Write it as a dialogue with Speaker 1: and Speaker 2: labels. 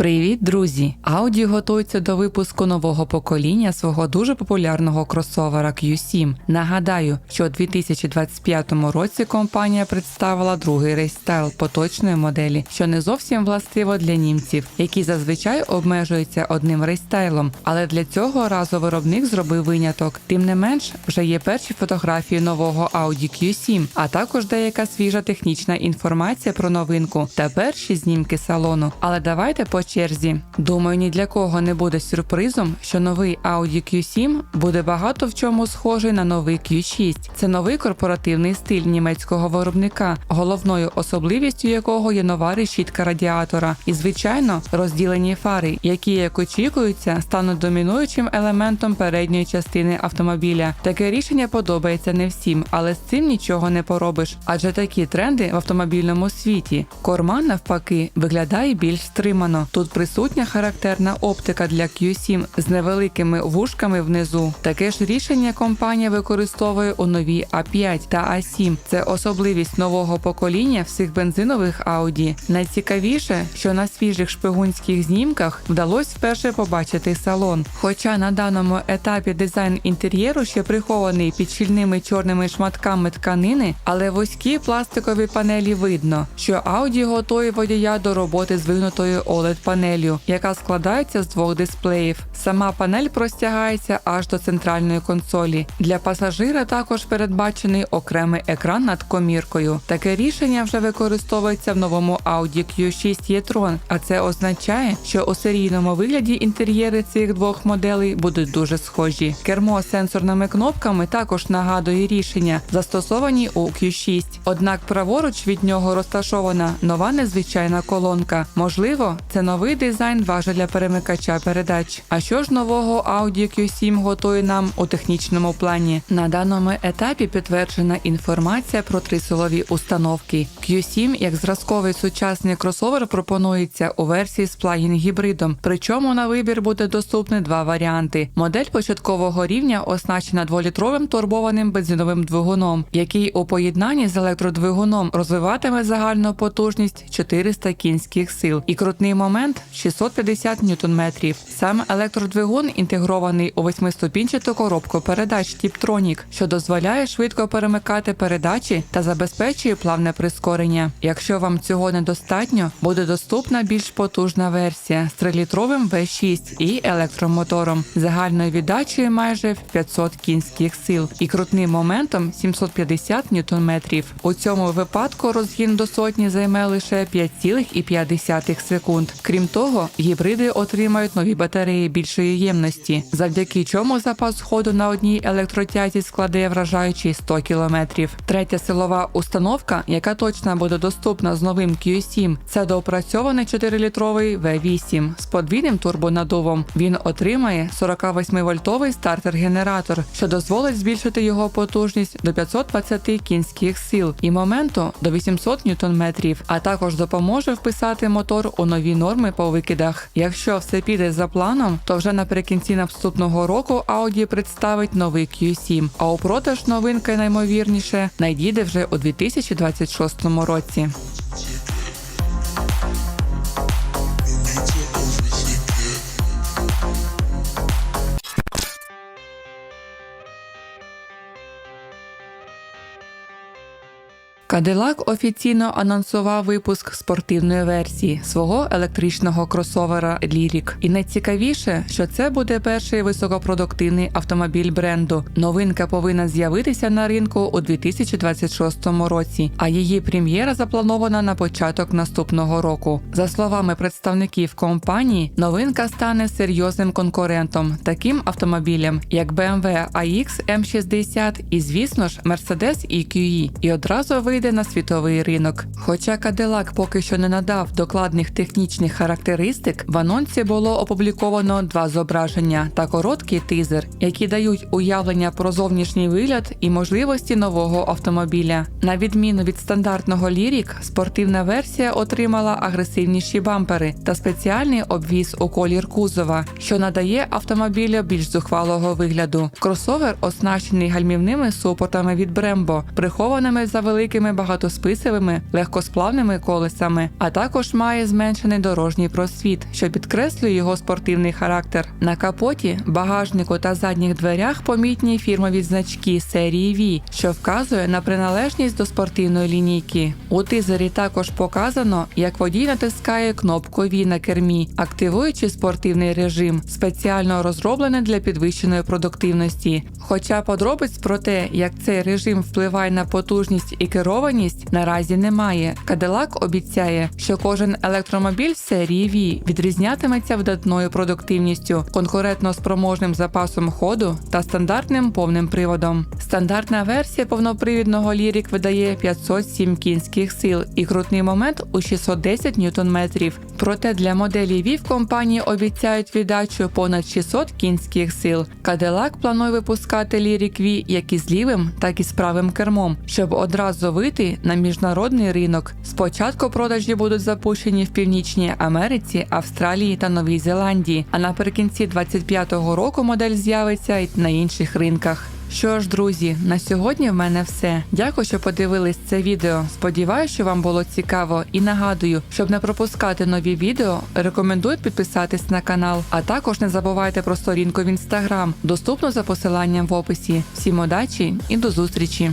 Speaker 1: Привіт, друзі! Audi готується до випуску нового покоління свого дуже популярного кросовера Q7. Нагадаю, що у 2025 році компанія представила другий рейстайл поточної моделі, що не зовсім властиво для німців, які зазвичай обмежуються одним рейстайлом. Але для цього разу виробник зробив виняток. Тим не менш, вже є перші фотографії нового Audi Q7, а також деяка свіжа технічна інформація про новинку та перші знімки салону. Але давайте по черзі. Думаю, ні для кого не буде сюрпризом, що новий Audi Q7 буде багато в чому схожий на новий Q6. Це новий корпоративний стиль німецького виробника, головною особливістю якого є нова решітка радіатора, і звичайно розділені фари, які, як очікується, стануть домінуючим елементом передньої частини автомобіля. Таке рішення подобається не всім, але з цим нічого не поробиш. Адже такі тренди в автомобільному світі. Корма навпаки виглядає більш стримано. Тут присутня характерна оптика для Q7 з невеликими вушками внизу. Таке ж рішення компанія використовує у новій A5 та A7. Це особливість нового покоління всіх бензинових Audi. Найцікавіше, що на свіжих шпигунських знімках вдалося вперше побачити салон. Хоча на даному етапі дизайн інтер'єру ще прихований під щільними чорними шматками тканини, але вузькі пластикові панелі видно, що Audi готує водія до роботи з вигнутою oled панелью, яка складається з двох дисплеїв. Сама панель простягається аж до центральної консолі. Для пасажира також передбачений окремий екран над коміркою. Таке рішення вже використовується в новому Audi Q6 e-tron, а це означає, що у серійному вигляді інтер'єри цих двох моделей будуть дуже схожі. Кермо з сенсорними кнопками також нагадує рішення, застосовані у Q6. Однак праворуч від нього розташована нова незвичайна колонка. Можливо, це новий дизайн важеля перемикача передач. А що ж нового Audi Q7 готує нам у технічному плані? На даному етапі підтверджена інформація про три силові установки. Q7 як зразковий сучасний кросовер пропонується у версії з плагін гібридом. Причому на вибір буде доступні два варіанти. Модель початкового рівня оснащена дволітровим турбованим бензиновим двигуном, який у поєднанні з електродвигуном розвиватиме загальну потужність 400 кінських сил і крутний момент 650 ньютон-метрів. Сам електродвигун інтегрований у восьмиступінчату коробку передач Tiptronic, що дозволяє швидко перемикати передачі та забезпечує плавне прискорення. Якщо вам цього недостатньо, буде доступна більш потужна версія з 3-літровим V6 і електромотором, загальною віддачею майже в 500 кінських сил і крутним моментом 750 ньютон-метрів. У цьому випадку розгін до сотні займе лише 5,5 секунд. Крім того, гібриди отримають нові батареї більшої ємності, завдяки чому запас ходу на одній електротязі складе вражаючі 100 км. Третя силова установка, яка точно буде доступна з новим Q7, це доопрацьований 4-літровий V8 з подвійним турбонадувом. Він отримає 48-вольтовий стартер-генератор, що дозволить збільшити його потужність до 520 кінських сил і моменту до 800 ньютон-метрів, а також допоможе вписати мотор у нові норми по викидах. Якщо все піде за планом, то вже наприкінці наступного року Audi представить новий Q7, а у продаж новинка наймовірніше надійде вже у 2026 році. Cadillac офіційно анонсував випуск спортивної версії свого електричного кросовера Lyric. І найцікавіше, що це буде перший високопродуктивний автомобіль бренду. Новинка повинна з'явитися на ринку у 2026 році, а її прем'єра запланована на початок наступного року. За словами представників компанії, новинка стане серйозним конкурентом таким автомобілям, як BMW iX M60 і, звісно ж, Mercedes EQE, і одразу вийде на світовий ринок. Хоча Cadillac поки що не надав докладних технічних характеристик, в анонсі було опубліковано два зображення та короткий тизер, які дають уявлення про зовнішній вигляд і можливості нового автомобіля. На відміну від стандартного Lyric, спортивна версія отримала агресивніші бампери та спеціальний обвіз у колір кузова, що надає автомобілю більш зухвалого вигляду. Кросовер оснащений гальмівними супортами від Brembo, прихованими за великими новими багатосписовими легкосплавними колесами, а також має зменшений дорожній просвіт, що підкреслює його спортивний характер. На капоті, багажнику та задніх дверях помітні фірмові значки серії V, що вказує на приналежність до спортивної лінійки. У тизері також показано, як водій натискає кнопку V на кермі, активуючи спортивний режим, спеціально розроблений для підвищеної продуктивності. Хоча подробиць про те, як цей режим впливає на потужність і керованість, наразі немає. Cadillac обіцяє, що кожен електромобіль серії V відрізнятиметься видатною продуктивністю, конкурентно спроможним запасом ходу та стандартним повним приводом. Стандартна версія повнопривідного Lyric видає 507 кінських сил і крутний момент у 610 ньютон-метрів. Проте для моделі V в компанії обіцяють віддачу понад 600 кінських сил. Cadillac планує випускати Lyric V як із лівим, так і з правим кермом, щоб одразу вийти на міжнародний ринок. Спочатку продажі будуть запущені в Північній Америці, Австралії та Новій Зеландії, а наприкінці 2025 року модель з'явиться й на інших ринках. Що ж, друзі, на сьогодні в мене все. Дякую, що подивились це відео. Сподіваюся, що вам було цікаво і нагадую, щоб не пропускати нові відео, рекомендую підписатись на канал, а також не забувайте про сторінку в інстаграм, доступну за посиланням в описі. Всім удачі і до зустрічі!